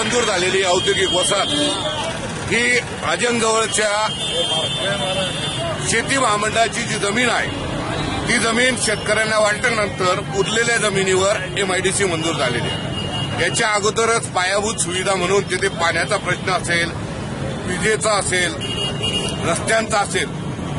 मंजूर झालेली औद्योगिक वसाहत ही आजंगजवळच्या शेती महामंडळाची जी जमीन आहे ती जमीन शेतकऱ्यांना वाटल्यानंतर उरलेल्या जमिनीवर एमआयडीसी मंजूर झालेली आहे. याच्या अगोदरच पायाभूत सुविधा म्हणून तिथे पाण्याचा प्रश्न असेल विजेचा असेल रस्त्यांचा असेल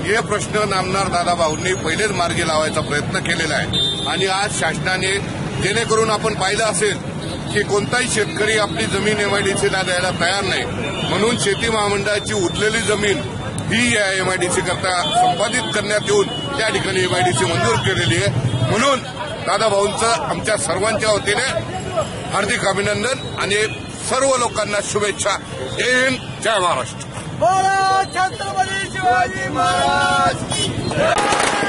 हे प्रश्न नामदार दादाभाऊंनी पहिलेच मार्गी लावायचा प्रयत्न केलेला आहे. आणि आज शासनाने जेणेकरून आपण पाहिलं असेल की कोणताही शेतकरी आपली जमीन एमआयडीसीला द्यायला तयार नाही. म्हणून शेती महामंडळाची उरलेली जमीन ही या एमआयडीसी करता संपादित करण्यात येऊन त्या ठिकाणी एमआयडीसी मंजूर केलेली आहे. म्हणून दादाभाऊंचं आमच्या सर्वांच्या वतीने हार्दिक अभिनंदन आणि सर्व लोकांना शुभेच्छा. जय हिंद जय महाराष्ट्र. छत्रपती शिवाजी महाराज.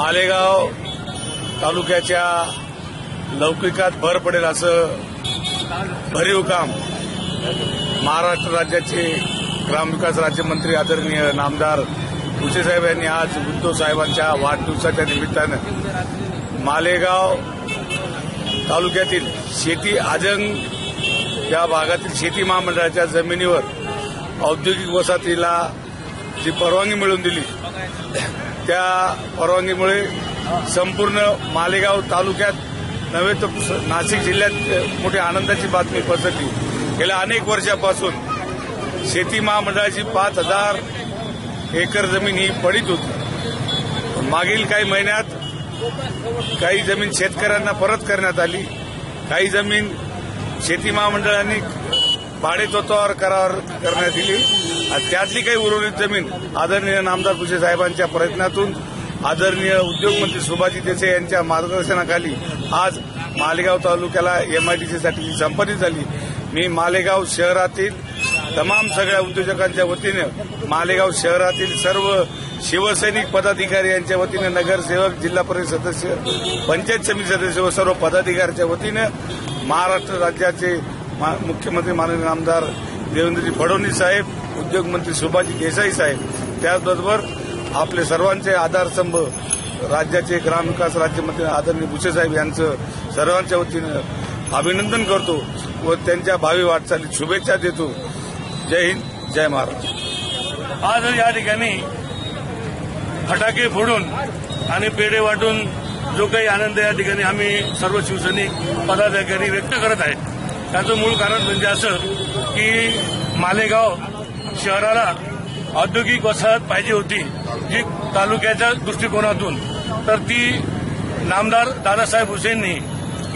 मालेगाव तालुक्याच्या लौकिकात भर पडेल असं भरीव काम महाराष्ट्र राज्याचे ग्रामविकास राज्यमंत्री आदरणीय नामदार साहेब यांनी आज उद्धव साहेबांच्या वाढदिवसाच्या निमित्तानं मालेगाव तालुक्यातील शेती आजंग या भागातील शेती महामंडळाच्या जमिनीवर औद्योगिक वसाहतीला जी परवानगी मिळवून दिली. त्या परवानगीमुळे संपूर्ण मालेगाव तालुक्यात नव्हे तर नाशिक जिल्ह्यात मोठी आनंदाची बातमी पसरली. गेल्या अनेक वर्षापासून शेती महामंडळाची पाच हजार एकर जमीन ही पडीत होती. मागील काही महिन्यात काही जमीन शेतकऱ्यांना परत करण्यात आली. काही जमीन शेती महामंडळांनी भाडेतत्वावर करार करण्यात येईल. आणि त्यातली काही उर्वरित जमीन आदरणीय नामदार कृषी साहेबांच्या प्रयत्नातून आदरणीय उद्योगमंत्री सुभाजी देसाई यांच्या मार्गदर्शनाखाली आज मालेगाव तालुक्याला एमआयडीसीसाठी संपत्ती झाली. मी मालेगाव शहरातील तमाम सगळ्या उद्योजकांच्या वतीनं मालेगाव शहरातील सर्व शिवसैनिक पदाधिकारी यांच्या वतीनं नगरसेवक जिल्हा परिषद सदस्य पंचायत समिती सदस्य व सर्व पदाधिकाऱ्यांच्या वतीनं महाराष्ट्र राज्याचे मुख्यमंत्री माननीय आमदार देवेंद्रजी फडणवीस साहेब उद्योगमंत्री सुभाजी देसाई साहेब त्याचबरोबर आपले सर्वांचे आधारस्तंभ राज्याचे ग्रामविकास राज्यमंत्री आदरणीय भुसे साहेब यांचं सर्वांच्या वतीनं अभिनंदन करतो व त्यांच्या भावी वाटचालीत शुभेच्छा देतो. जय हिंद जय महाराष्ट्र. आज या ठिकाणी फटाके फोडून आणि पेढे वाटून जो काही आनंद या ठिकाणी आम्ही सर्व शिवसैनिक पदाधिकारी व्यक्त करत आहे त्याचं मूळ कारण म्हणजे असं की मालेगाव शहराला औद्योगिक वसाहत पाहिजे होती जी तालुक्याच्या दृष्टिकोनातून. तर ती नामदार दादासाहेब हुसेननी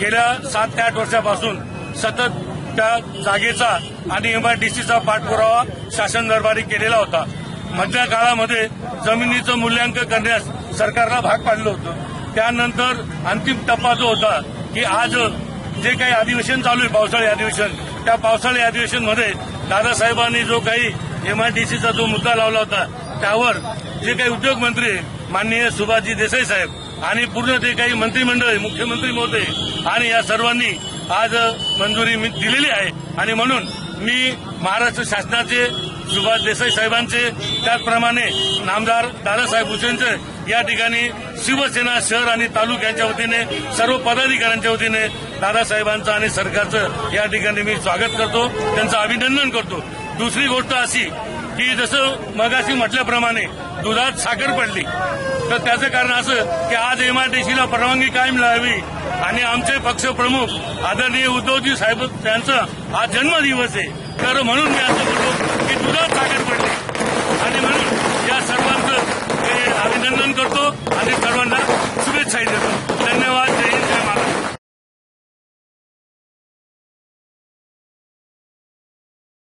गेल्या सात ते आठ वर्षापासून सतत त्या जागेचा आणि एमआयडीसीचा पाठपुरावा शासन दरबारी केलेला होता. मधल्या काळामध्ये जमिनीचं मूल्यांकन करण्यास सरकारला भाग पाडलं होतं. त्यानंतर अंतिम टप्पा जो होता की आज जे काही अधिवेशन चालू आहे पावसाळी अधिवेशन त्या पावसाळी अधिवेशनमध्ये दादासाहेबांनी जो काही एमआयडीसीचा जो मुद्दा लावला होता त्यावर जे काही उद्योगमंत्री माननीय सुभाषजी देसाई साहेब आणि पूर्ण ते काही मंत्रिमंडळ मुख्यमंत्री महोदय आणि या सर्वांनी आज मंजुरी मी दिलेली आहे. आणि म्हणून मी महाराष्ट्र शासनाचे सुभाष देसाई साहेबांचे त्याचप्रमाणे नामदार दादासाहेब हुसेनचे या ठिकाणी शिवसेना शहर आणि तालुक्यांच्या वतीने सर्व पदाधिकाऱ्यांच्या वतीने दादासाहेबांचं आणि सरकारचं या ठिकाणी मी स्वागत करतो त्यांचं अभिनंदन करतो. दुसरी गोष्ट अशी की जसं मगाशी म्हटल्याप्रमाणे दुधात साखर पडली तर त्याचं कारण असं की आज एमआरटीसीला परवानगी काय मिळावी आणि आमचे पक्षप्रमुख आदरणीय उद्धवजी साहेब यांचा आज जन्मदिवस आहे. तर म्हणून मी असं म्हणतो पुढे ताकद पडली. आणि म्हणून या सर्वांचं अभिनंदन करतो आणि सर्वांना